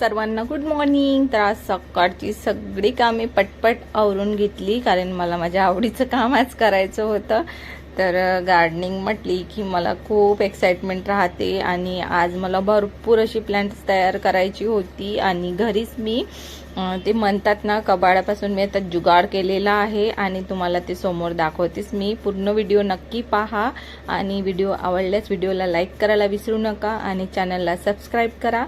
सर्वांना good morning तर आज सकाळची सगळी कामे पटपट आवरून घेतली कारण मला माझ्या आवडीचं काम आज करायचं होतं. तर गार्डनिंग म्हटली की मला खूप एक्साइटमेंट राहते आणि आज मला भरपूर अशी प्लॅन्ट्स तयार करायची होती आणि घरीच मी ते म्हणतात ना कबाडापासून मी आता जुगाड केलेला आहे आणि तुम्हाला ते समोर दाखवतेच मी. पूर्ण व्हिडिओ नक्की पहा आणि व्हिडिओ आवडल्यास व्हिडिओला लाईक करायला विसरू नका आणि चॅनलला सबस्क्राईब करा.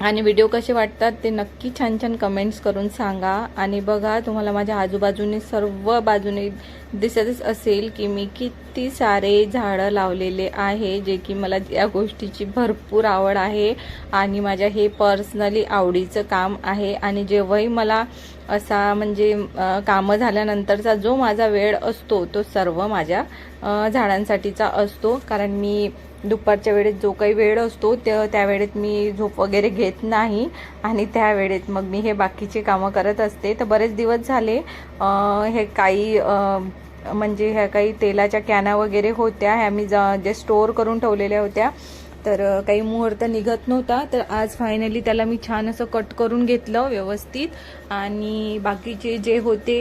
आणि व्हिडिओ कसे वाटतात ते नक्की छान छान कमेंट्स करून सांगा. आणि बघा तुम्हाला माझ्या आजूबाजूने सर्व बाजूने दिसतच असेल की मी किती सारे झाडं लावलेले आहे जे की मला या गोष्टीची भरपूर आवड आहे. आणि माझ्या हे पर्सनली आवडीचं काम आहे. आणि जेव्हाही मला असा म्हणजे कामं झाल्यानंतरचा जो माझा वेळ असतो तो सर्व माझ्या झाडांसाठीचा असतो. कारण मी दुपारच्या वेळेत जो काही वेळ असतो त्या मी झोप वगैरे घेत नाही. आणि त्यावेळेत मग मी हे बाकीचे कामं करत असते. तर बरेच दिवस झाले हे काही म्हणजे ह्या काही तेलाच्या कॅना वगैरे होत्या. ह्या मी ज- जे स्टोअर करून ठेवलेल्या होत्या. तर काही मुहूर्त निघत नव्हता. तर आज फायनली त्याला मी छान असं कट करून घेतलं व्यवस्थित. आणि बाकीचे जे होते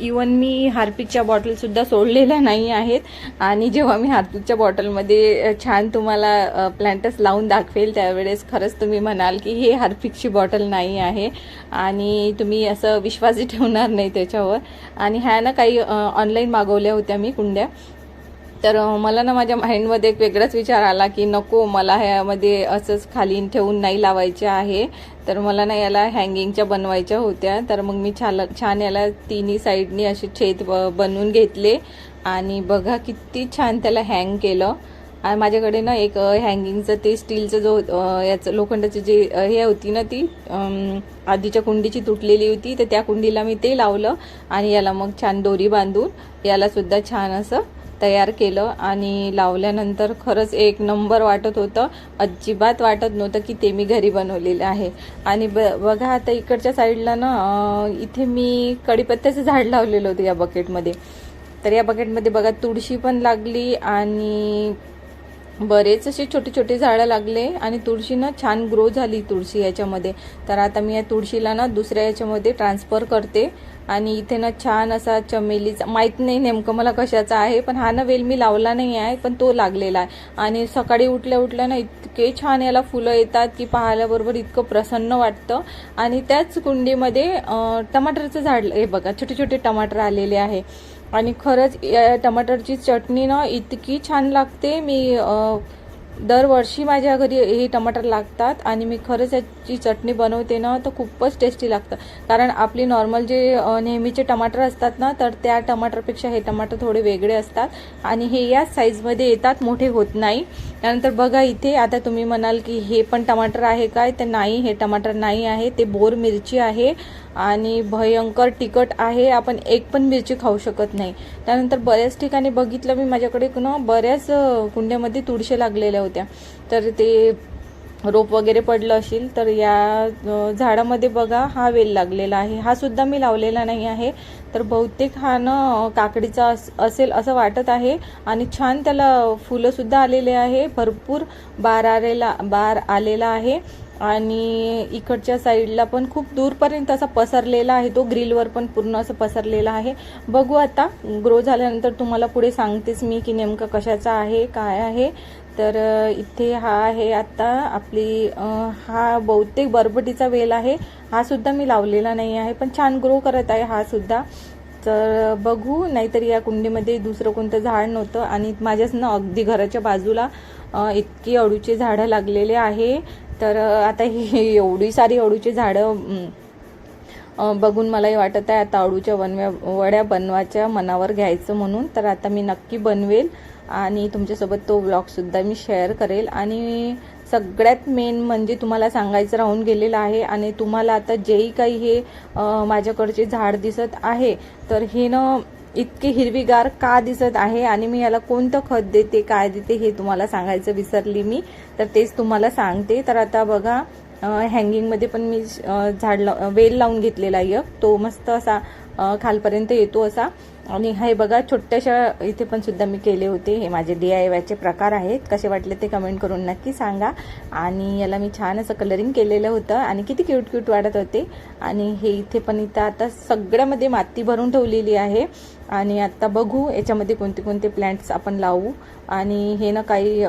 इवन मी हार्पिकच्या बॉटलसुद्धा सोडलेल्या नाही आहेत. आणि जेव्हा मी हार्पिकच्या बॉटलमध्ये छान तुम्हाला प्लॅन्टस लावून दाखवेल त्यावेळेस खरंच तुम्ही म्हणाल की हे हार्पिकची बॉटल नाही आहे. आणि तुम्ही असं विश्वासही ठेवणार नाही त्याच्यावर. आणि ह्या ना काही ऑनलाईन मागवल्या होत्या मी कुंड्या. तर मला ना माझ्या माइंडमध्ये एक वेगळाच विचार आला की नको मला ह्यामध्ये असंच खाली ठेवून नाही लावायचे आहे. तर मला ना याला हँगिंगच्या बनवायच्या होत्या. तर मग मी छान छान याला तिन्ही साईडनी असे छेद ब- बनवून घेतले. आणि बघा किती छान त्याला हँग केलं. आणि माझ्याकडे ना एक हँगिंगचं ते स्टीलचं जो याचं लोखंडाची जी हे होती ना ती आधीच्या कुंडीची तुटलेली होती. तर त्या कुंडीला मी ते लावलं. आणि याला मग छान दोरी बांधून याला सुद्धा छान असं तयार केलं आणि लावल्यानंतर खरंच एक नंबर वाटत होतं. अजिबात वाटत नव्हतं की ते मी घरी बनवलेलं आहे. आणि ब बघा आता इकडच्या साईडला ना इथे मी कढीपत्त्याचं झाड लावलेलं होतं या बकेटमध्ये तर या बकेटमध्ये बघा तुळशी पण लागली आणि बरेच असे छोटे छोटे झाडं लागले आणि तुळशी ना छान ग्रो झाली तुळशी याच्यामध्ये. तर आता मी या तुळशीला ना दुसऱ्या याच्यामध्ये ट्रान्सफर करते. आणि इथे ना छान असा चमेलीचा माहीत नाही नेमकं मला कशाचा आहे पण हा ना वेल मी लावला नाही आहे पण तो लागलेला आहे. आणि सकाळी उठल्या उठल्या ना इतके छान याला फुलं येतात की पाहिल्याबरोबर इतकं प्रसन्न वाटतं. आणि त्याच कुंडीमध्ये टमाटरचं झाड हे बघा छोटे छोटे टमाटर आलेले आहे. आणि खरंच या टमाटरची चटणी ना इतकी छान लागते. मी दरवर्षी माझ्या घरी हे टमाटर लागतात आणि मी खरंच याची चटणी बनवते ना तर खूपच टेस्टी लागतं. कारण आपली नॉर्मल जे नेहमीचे टमाटर असतात ना तर त्या टमाटरपेक्षा हे टमाटर थोडे वेगळे असतात आणि हे याच साईजमध्ये येतात मोठे होत नाही. त्यानंतर बघा इथे आता तुम्ही म्हणाल की हे पण टमाटर आहे काय? तर नाही हे टमाटर नाही आहे. ते बोर मिरची आहे. आणि भयंकर तिखट आहे आपण एक पण मिरची खाऊ शकत नाही. त्यानंतर बऱ्याच ठिकाणी बघितलं मी माझ्याकडे ना बऱ्याच कुंड्यामध्ये तुळशी लागलेल्या होत्या. तर ते रोप वगैरे पडलं असेल तर या झाडामध्ये बघा हा वेल लागलेला आहे. हा सुद्धा मी लावलेला नाही आहे तर बहुतेक हा न काकडीचा अस- असेल असं वाटत आहे. आणि छान त्याला फुलंसुद्धा आलेले आहे भरपूर बार आलेला बार आलेला आहे. आणि इकडच्या साईडला पण खूप दूरपर्यंत असा पसरलेला आहे तो ग्रिलवर पण पूर्ण असं पसरलेला आहे. बघू आता ग्रो झाल्यानंतर तुम्हाला पुढे सांगतेच मी की नेमकं कशाचा आहे काय आहे. तर इथे हा आहे आता आपली हा बहुतेक बरबटीचा वेल आहे. हा सुद्धा मी लावलेला नाही आहे पण छान ग्रो करत आहे हा सुद्धा. तर बघू नाहीतर या कुंडीमध्ये दुसरं कोणतं झाड नव्हतं. आणि माझ्याच ना अगदी घराच्या बाजूला इतकी अळूचे झाडं लागलेले आहे. तर आता ही एवढी सारी अडूची झाडं बघून मलाही वाटत आहे आता अळूच्या वनव्या वड्या बनवायच्या मनावर घ्यायचं म्हणून. तर आता मी नक्की बनवेल आणि तुमच्यासोबत तो ब्लॉगसुद्धा मी शेअर करेल. आणि सगळ्यात मेन म्हणजे तुम्हाला सांगायचं राहून गेलेलं आहे आणि तुम्हाला आता जेही काही हे माझ्याकडचे झाड दिसत आहे तर हे ना इतकी हिरवीगार का दिसत आहे आणि मी याला कोणतं खत देते काय देते हे तुम्हाला सांगायचं विसरली मी. तर तेच तुम्हाला सांगते. तर आता बघा हँगिंगमध्ये पण मी झाड लाव वेल लावून घेतलेला आहे. तो मस्त असा खालपर्यंत येतो असा. आणि हे बघा छोट्याशा इथे पण सुद्धा मी केले होते. हे माझे डी आय वायचे प्रकार आहेत. कसे वाटले ते कमेंट करून नक्की सांगा. आणि याला मी छान असं कलरिंग केलेलं होतं. आणि किती क्यूट क्यूट वाटत होते. आणि हे इथे पण इथं आता सगळ्यामध्ये माती भरून ठेवलेली आहे. आणि आता बघू याच्यामध्ये कोणते कोणते प्लॅन्ट्स आपण लावू. आणि हे ना काही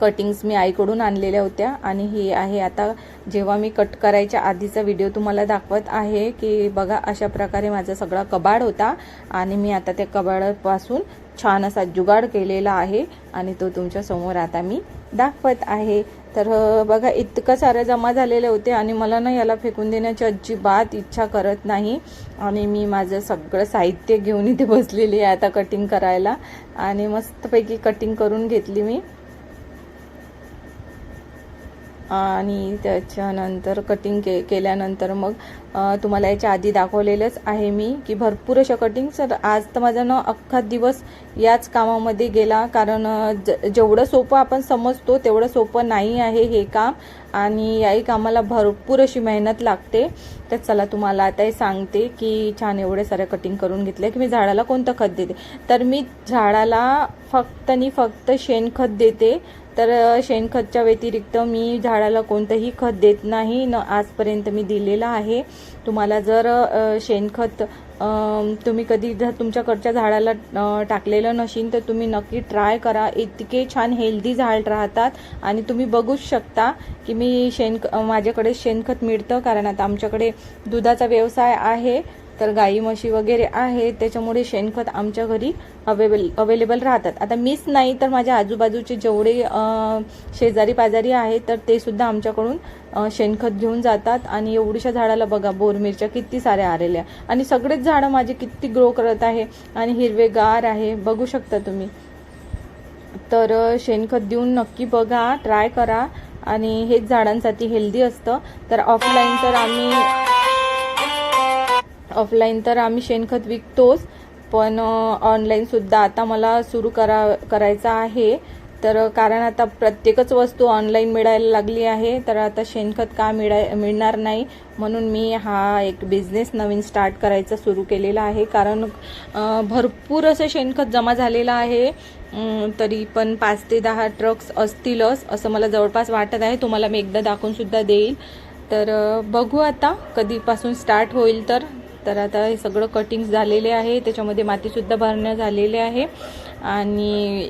कटिंग्स मी आईकडून आणलेल्या होत्या. आणि ही आहे आता जेव्हा मी कट करायच्या आधीचा व्हिडिओ तुम्हाला दाखवत आहे की बघा अशा प्रकारे माझा सगळा कबाड होता. आणि मी आता त्या कबाडापासून छान असा जुगाड केलेला आहे आणि तो तुमच्यासमोर आता मी दाखवत आहे. तर बघा इतकं सारं जमा झालेले होते आणि मला ना याला फेकून देण्याची अजिबात इच्छा करत नाही. आणि मी माझं सगळं साहित्य घेऊन इथे बसलेली आहे आता कटिंग करायला. आणि मस्तपैकी कटिंग करून घेतली मी. आणि त्याच्यानंतर कटिंग के केल्यानंतर मग तुम्हाला याच्या आधी दाखवलेलंच आहे मी की भरपूर अशा कटिंग सर आज तर माझा ना अख्खा दिवस याच कामामध्ये गेला. कारण ज जेवढं सोपं आपण समजतो तेवढं सोपं नाही आहे हे काम. आणि याही कामाला भरपूर अशी मेहनत लागते. तर चला तुम्हाला आता हे सांगते की छान एवढे सारे कटिंग करून घेतले की मी झाडाला कोणतं खत देते? तर मी झाडाला फक्त आणि फक्त शेणखत देते. तर शेणखतच्या व्यतिरिक्त मी झाडाला कोणतंही खत देत नाही. न आजपर्यंत मी दिलेलं आहे. तुम्हाला जर शेणखत तुम्ही कधी जर तुमच्याकडच्या झाडाला टाकलेलं नशीन तर तुम्ही नक्की ट्राय करा. इतके छान हेल्दी झाड राहतात. आणि तुम्ही बघूच शकता की मी शेण माझ्याकडे शेणखत मिळतं. कारण आता आमच्याकडे दुधाचा व्यवसाय आहे. तर गाई म्हशी वगैरे आहे त्याच्यामुळे शेणखत आमच्या घरी अवेबल अवेलेबल राहतात. आता मीच नाही तर माझ्या आजूबाजूचे जेवढे शेजारी पाजारी आहेत तर ते सुद्धा आमच्याकडून शेणखत घेऊन जातात. आणि एवढीशा झाडाला बघा बोरमिरच्या किती साऱ्या आलेल्या आणि सगळेच झाडं माझे किती ग्रो करत आहे. आणि हिरवेगार आहे. बघू शकता तुम्ही. तर शेणखत देऊन नक्की बघा ट्राय करा. आणि हेच झाडांसाठी हेल्दी असतं. तर ऑफलाईन तर आम्ही ऑफलाईन तर आम्ही शेणखत विकतोच पण ऑनलाईन सुद्धा आता मला सुरू करा करायचं आहे. तर कारण आता प्रत्येकच वस्तू ऑनलाईन मिळायला लागली आहे तर आता शेणखत का मिळाय मिळणार नाही? म्हणून मी हा एक बिझनेस नवीन स्टार्ट करायचा सुरू केलेला आहे. कारण भरपूर असं शेणखत जमा झालेलं आहे. तरी पण पाच ते दहा ट्रक्स असतीलच असं मला जवळपास वाटत आहे. तुम्हाला मी एकदा दाखवून सुद्धा देईल. तर बघू आता कधीपासून स्टार्ट होईल तर. तर आता हे सगळं कटिंग्स झालेले आहे. त्याच्यामध्ये मातीसुद्धा भरणं झालेले आहे. आणि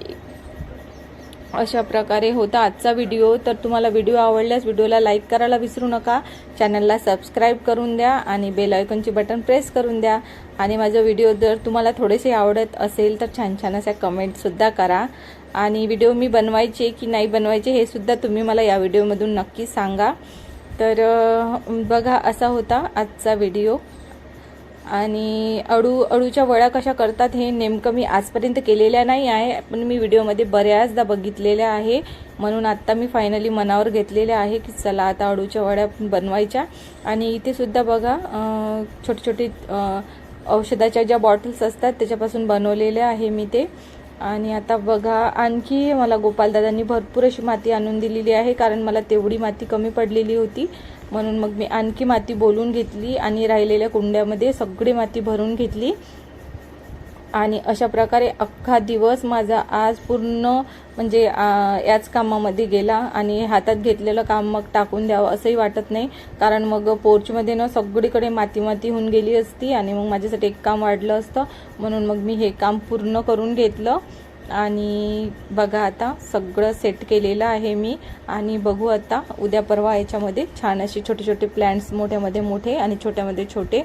अशा प्रकारे होता आजचा व्हिडिओ तर तुम्हाला व्हिडिओ आवडल्यास व्हिडिओला लाईक करायला विसरू नका. चॅनलला सबस्क्राईब करून द्या आणि बेल आयकॉनची बटन प्रेस करून द्या. आणि माझा व्हिडिओ जर तुम्हाला थोडेसे आवडत असेल तर छान छान अशा कमेंटसुद्धा करा. आणि व्हिडिओ मी बनवायचे की नाही बनवायचे हे सुद्धा तुम्ही मला या व्हिडिओमधून नक्की सांगा. तर बघा असा होता आजचा व्हिडिओ आणि अळू अळूच्या वड्या कशा करतात हे नेमकं मी आजपर्यंत केलेल्या नाही आहे पण मी व्हिडिओमध्ये बऱ्याचदा बघितलेल्या आहे. म्हणून आत्ता मी फायनली मनावर घेतलेले आहे की चला आता अळूच्या वड्या बनवायच्या. आणि इथे सुद्धा बघा छोटे छोटे औषधाच्या ज्या बॉटल्स असतात त्याच्यापासून बनवलेल्या आहे मी ते. आणि आता बघा आणखी मला गोपालदादांनी भरपूर अशी माती आणून दिलेली आहे कारण मला तेवढी माती कमी पडलेली होती. म्हणून मग मी आणखी माती बोलून घेतली आणि राहिलेल्या कुंड्यामध्ये सगळी माती भरून घेतली. आणि अशा प्रकारे अख्खा दिवस माझा आज पूर्ण म्हणजे याच कामामध्ये गेला आणि हातात घेतलेलं काम मग टाकून द्यावं असंही वाटत नाही. कारण मग पोर्चमध्ये ना सगळीकडे माती माती होऊन गेली असती आणि मग माझ्यासाठी एक काम वाढलं असतं. म्हणून मग मी हे काम पूर्ण करून घेतलं. आणि बघा आता सगळं सेट केलेलं आहे मी. आणि बघू आता उद्या परवा याच्यामध्ये छान असे छोटे छोटे प्लॅन्ट्स मोठ्यामध्ये मोठे आणि छोट्यामध्ये छोटे.